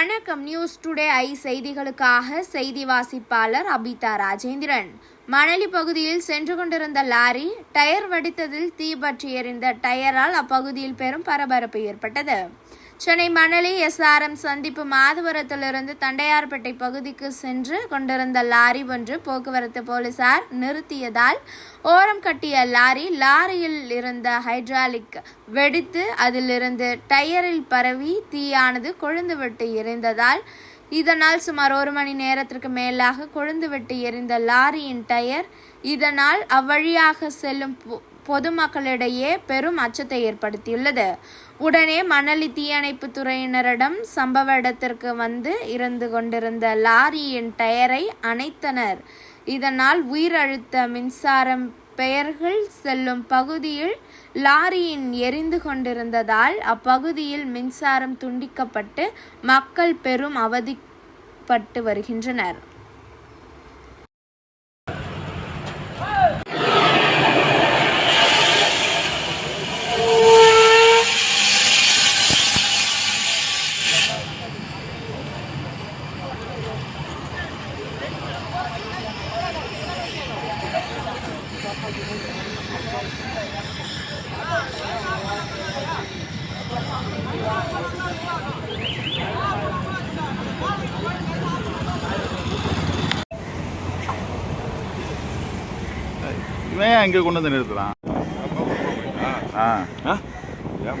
வணக்கம். News today I செய்திகளுக்காக செய்தி வாசிப்பாளர் அபிதா ராஜேந்திரன். மணலி பகுதியில் சென்று கொண்டிருந்த லாரி டயர் வடித்ததில் தீ பற்றி டயரால் அப்பகுதியில் பெரும் பரபரப்பு ஏற்பட்டது. சென்னை மணலி எஸ்ஆர்எம் சந்திப்பு மாதவரத்திலிருந்து தண்டையார்பேட்டை பகுதிக்கு சென்று கொண்டிருந்த லாரி ஒன்று போக்குவரத்து போலீசார் நிறுத்தியதால் ஓரம் கட்டிய லாரி லாரியில் இருந்த ஹைட்ராலிக் வெடித்து அதிலிருந்து டயரில் பரவி தீயானது கொழுந்துவிட்டு எரிந்ததால் இதனால் சுமார் ஒரு மணி நேரத்திற்கு மேலாக கொழுந்துவிட்டு எரிந்த லாரியின் டயர் இதனால் அவ்வழியாக செல்லும் பொதுமக்களிடையே பெரும் அச்சத்தை ஏற்படுத்தியுள்ளது. உடனே மணலி தீயணைப்பு துறையினரிடம் சம்பவ இடத்திற்கு வந்து இருந்து கொண்டிருந்த லாரியின் டயரை அணைத்தனர். இதனால் உயிரழுத்த மின்சாரம் பெயர்கள் செல்லும் பகுதியில் லாரியின் எரிந்து கொண்டிருந்ததால் அப்பகுதியில் மின்சாரம் துண்டிக்கப்பட்டு மக்கள் பெரும் அவதிப்பட்டு வருகின்றனர். இவன் ஏன் இங்கே கொண்டு வந்து நிறுத்துறான்? ஆ. ஆ? ஏன்